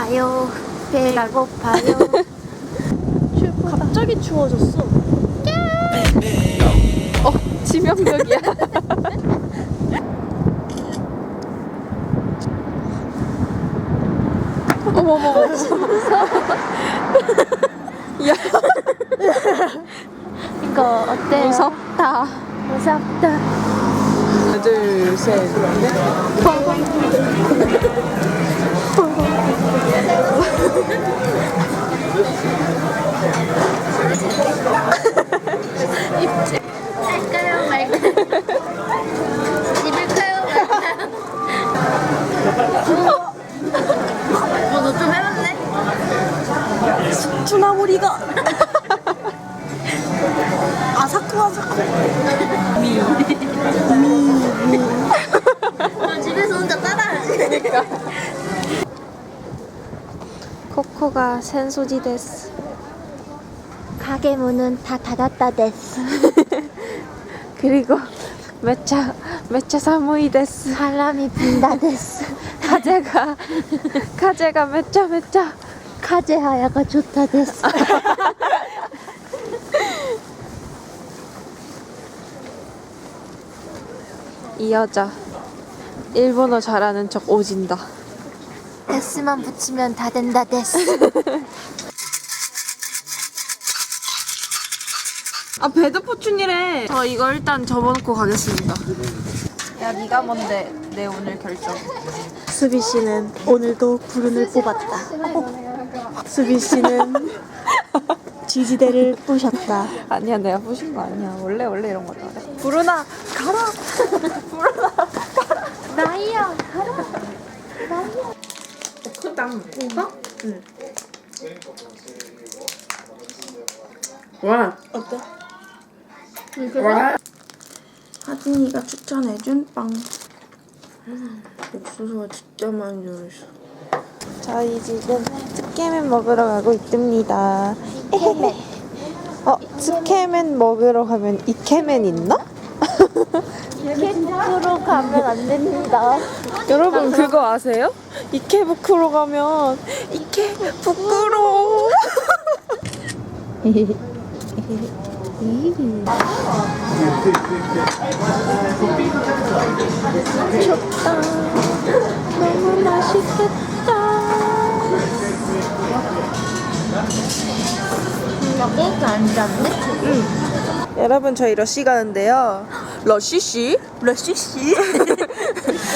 고파요. 배가 고파요. 갑자기 추워졌어. 어, 치명적이야. 어머머머. 야, 이거 어때요? 무섭다. 무섭다. 하나, 둘, 셋, 넷. 센소지 데스. 가게 문은 다 닫았다 데스. 그리고 매차 매차 사무이 데스. 바람이 분다 데스. 가재가 가재가 매차 매차. 카제 하야가 좋다 데스. 이 여자 일본어 잘하는 척 오진다. 데스만 붙이면 다 된다 데스. 아 배드 포춘이래. 저 이거 일단 접어놓고 가겠습니다. 야 네가 뭔데 내 오늘 결정. 수비 씨는 오늘도 불운을 뽑았다. 수비 씨는 지지대를 부셨다. 아니야 내가 부신 거 아니야. 원래 원래 이런 거 잘해. 부르나 가라. 나이야 가라. 크다. 이거? 응. 와. 어때? 와. 하진이가 추천해준 빵. 옥수수가 진짜 많이 들어있어. 저희 지금 스케맨 먹으러 가고 있습니다. 이케맨. 어 스케맨 먹으러 가면 이케맨 있나? 이케부로 가면 안 됩니다. 여러분 그거 아세요? 이케부쿠로 가면 이케부쿠로 좋다 너무 맛있겠다 이렇게 앉았네? 여러분 저희 러쉬 가는데요 러쉬씨? 러쉬씨?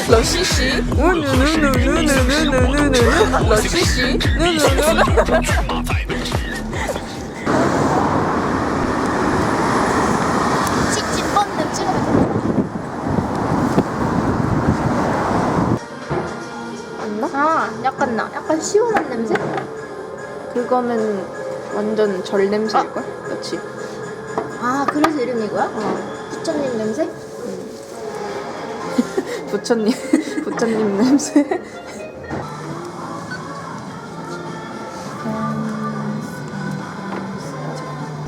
러쉬씨? 우누누누누누누누누누 러쉬씨? 누누누누 찍찍 뻗는 찍으면 안 나? 아 약간 나 약간 시원한 냄새? 그거는 완전 절 냄새일걸? 그치? 아 그래서 이름이 이거야? 부처님 냄새? 부처님 부처님 냄새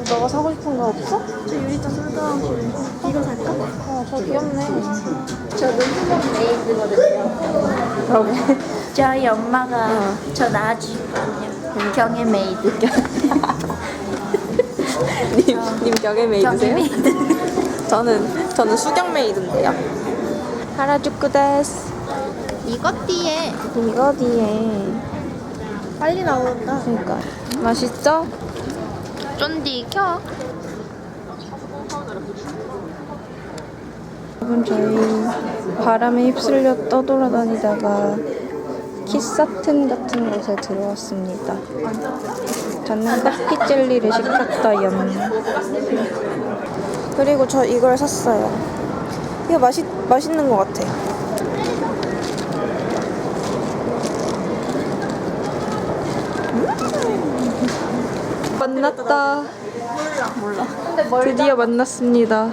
너가 사고 싶은 거 없어? 저 유리차 솔드하고 이거 살까? 어, 저 귀엽네. 저는 수박 메이드거든요 그러게. 저희 엄마가 저 낳아주거든요 경혜 메이드 님, 님 경혜 경혜 메이드세요? 메이드 저는, 저는 수경 메이드인데요. 하라주쿠 데스. 이것 뒤에 이거 뒤에. 빨리 나온다. 그러니까. 맛있죠? 쫀디 켜 여러분, 저희 바람에 휩쓸려 떠돌아다니다가 키사튼 같은 곳에 들어왔습니다. 저는 커피 젤리를 시켰다 연. 그리고 저 이걸 샀어요. 이거 맛있, 맛있는 것 같아. 음! 만났다. 몰라. 몰라. 드디어 만났습니다.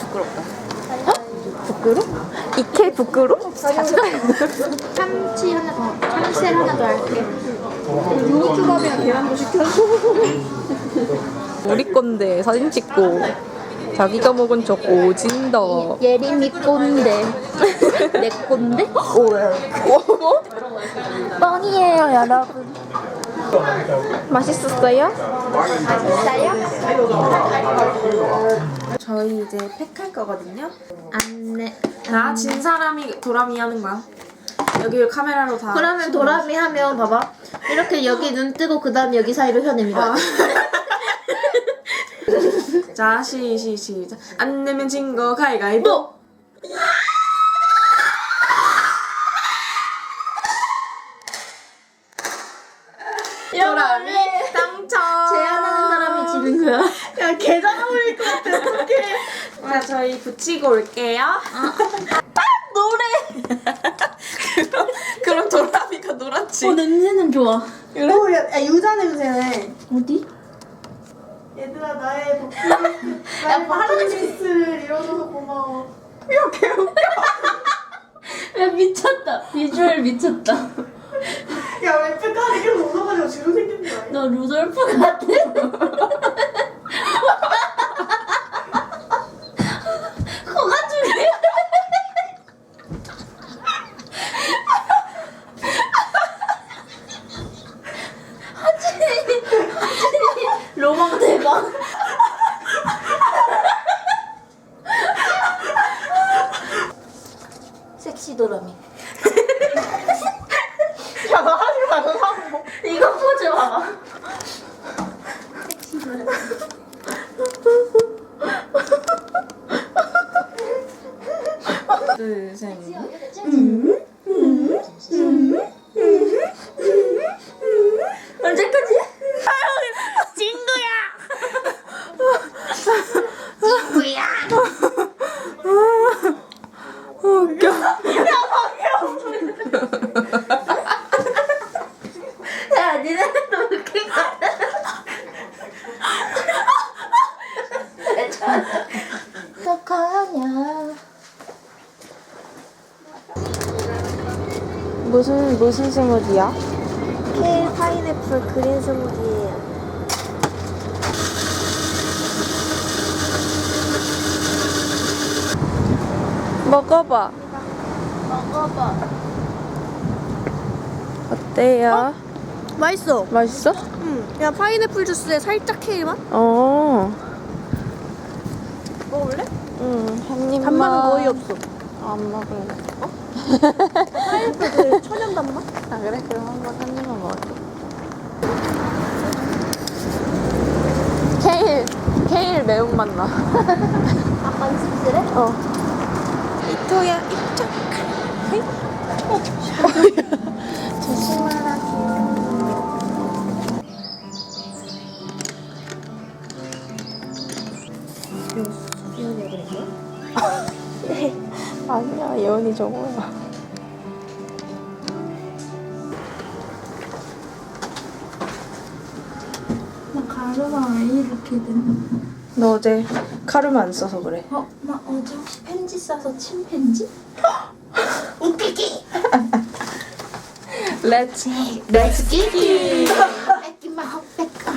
부끄럽다. 부끄러? 이케 부끄러? 참치 하나 더 참새 하나 더 할게 유부초밥이랑 계란도 시켜줘. 우리 건데 사진 찍고 자기가 먹은 적 오진다. 예림이 꼰대. 내 꼰대? 어머? 뻔이에요, 여러분. 맛있었어요? 맛있어요? 저희 이제 팩할 거거든요. 안내. 자, 진 사람이 도라미 하는 거야. 여기 카메라로 다. 그러면 도라미 하면 봐봐. 이렇게 여기 눈 뜨고 그 다음에 여기 사이로 혀 냅니다. 아. 자, 시, 시, 시작. 안 내면 진 거 가위가위보. 도라미 당첨. 제안하는 사람이 지는 거야. 야 계좌 올릴 것 같아 어떡해 자, 저희 붙이고 올게요. 노래. 그럼, 그럼 도라미가 놀았지. 어, 냄새는 좋아. 오, 야, 야 유자 냄새네 어디? 얘들아 나의 버킷리스트 나의 버킷리스트를 이뤄줘서 고마워 이렇게 웃겨 야, 미쳤다. 비주얼 미쳤다. 야왜 팩하니 계속 웃어가지고 지루 생긴 거 아니야? 너 루돌프 같아. 코가 줄게. 하진이, 하진이, 로망 대박. 섹시 도라미. 야너 하지 말라고 이거 보지 마. 둘, 셋. 언제까지? 친구야. 웃겨. 야, 니네도 웃긴 거 어떡하냐. 무슨, 스무디야? 케일 파인애플 그린 스무디예요. 먹어봐. 먹어봐. 어때요? 맛있어 맛있어? 응. 야 파인애플 주스에 살짝 케일 맛? 어. 먹을래? 응, 한 입만. 단맛은 거의 없어 안 먹을래. 파인애플 그 천연 단맛? 아, 그래? 그럼 한번 한 입만 먹을게. 케일, 케일 매운맛 나. 약간 씁쓸해? 어. 이토야, 입장. 아니야, 예원이 저거야. 나 가루가 왜 이렇게 된? 너 어제 카르마 안 써서 그래. 어, 나 어제 혹시 편지 싸서 침팬지? 웃기기! 렛츠. 렛츠 기기! 뺏기마 헛뺏가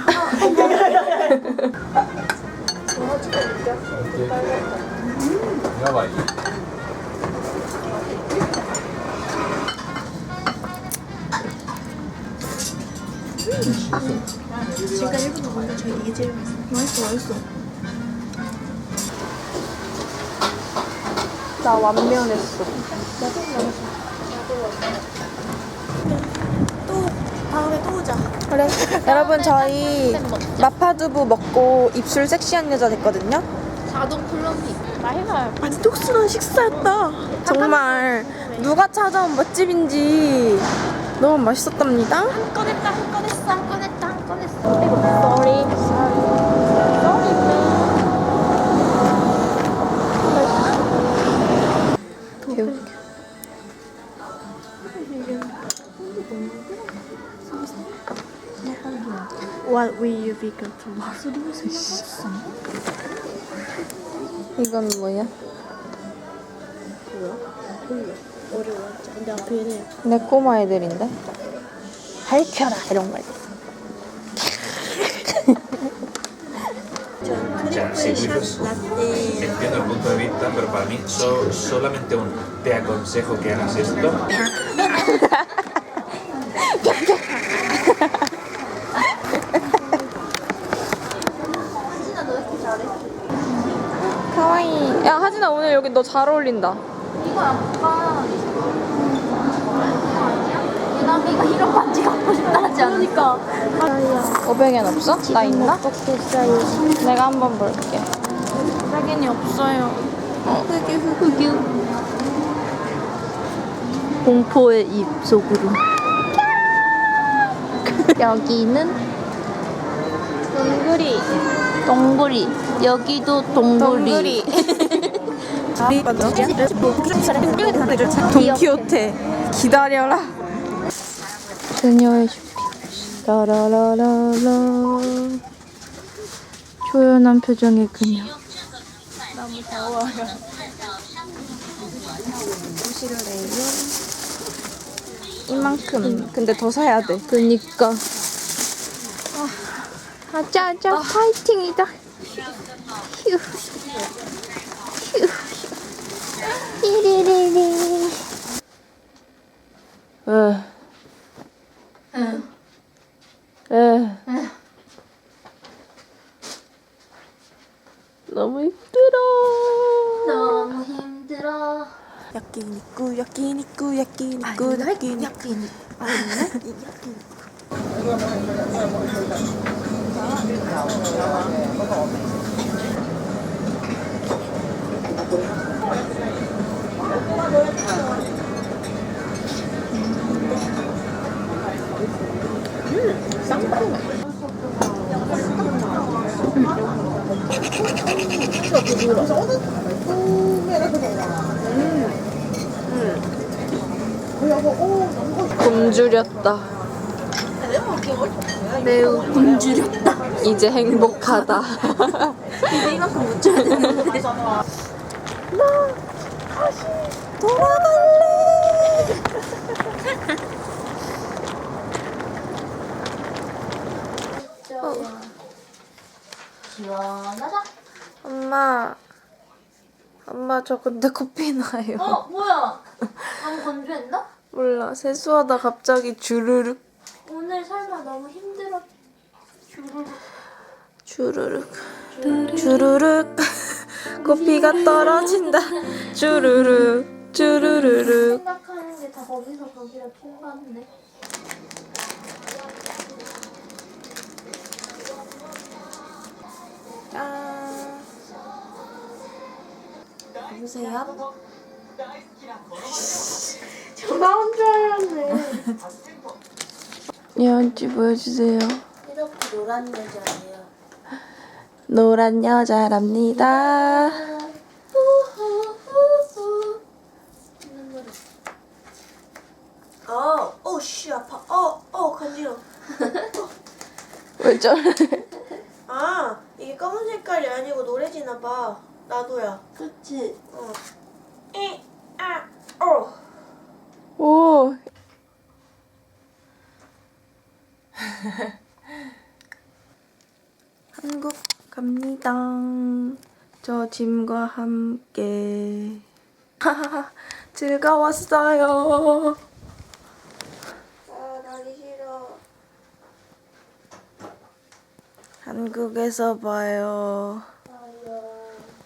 지금까지 일본 먹는 중에 이게 제일 맛있어 맛있어 맛있어 나 완면했어. 또 다음에 또 오자 그래. 여러분 저희 마파두부 먹고 입술 섹시한 여자 됐거든요. 자동 플럼핑 맛있어요 만족스러운 식사였다 정말 누가 찾아온 맛집인지 너무 맛있었답니다. 한건 했다 한건 했어 한건 했다 한건 했어 Sorry Sorry 개웃겨. What will you become tomorrow? 이건 뭐야? 어려워 근데 앞에는 내 꼬마 애들인데. 밝혀라 이런 말. 저 그림 Ya, sí, muy rico. Entiendo el punto de vista, pero para mí so- solamente un te aconsejo que hagas esto. 가와이. 야 하진아 오늘 여기 너 잘 어울린다. 이거 약간 유나미가 이런 반지 갖고 싶다 하지 않으니까 500엔 없어? 나 있나? 어떻게 써요? 내가 한번 볼게. 100엔이 없어요. 흑유 흑유. 공포의 입 속으로 여기는 동그리. 동굴이 여기도 동굴이, 맞아. 돈키호테. 기다려라. 그녀의 라라라라라 초연한 표정의 그녀 너무 더워요. 옷을 내요. 이만큼. 근데 더 사야 돼. 그니까 아자 아자 파이팅이다 휴 휴. 띠리리리 에. 에. 너무 힘들어. 너무 힘들어 야끼니꾸 야끼니꾸 야끼니꾸 굶주렸다. 매우 굶주렸다 이제 행복하다. 이만큼 묻혀야 되는데 시원하다 엄마, 엄마 저 근데 코피 나요. 어 뭐야 너무 건조했나? 몰라. 세수하다 갑자기 주르륵 오늘 설마 너무 힘들어? 주르륵 주르륵 코피가 떨어진다. 주르륵 주르르륵 생각하는 게 다 거기서 거기라 킹받네 짠. 여보세요? 줄 알았네 예언지 보여주세요 이렇게 노란 여자예요 노란 여자랍니다 어, 어, 씨, 아파. 어, 어, 간지러. 왜 저래 아, 이게 검은 색깔이 아니고 노래지나 봐. 나도야. 그치 어. 에, 아, 어. 오 한국 갑니다. 저 짐과 함께 하하하 즐거웠어요. 아, 나기 싫어. 한국에서 봐요.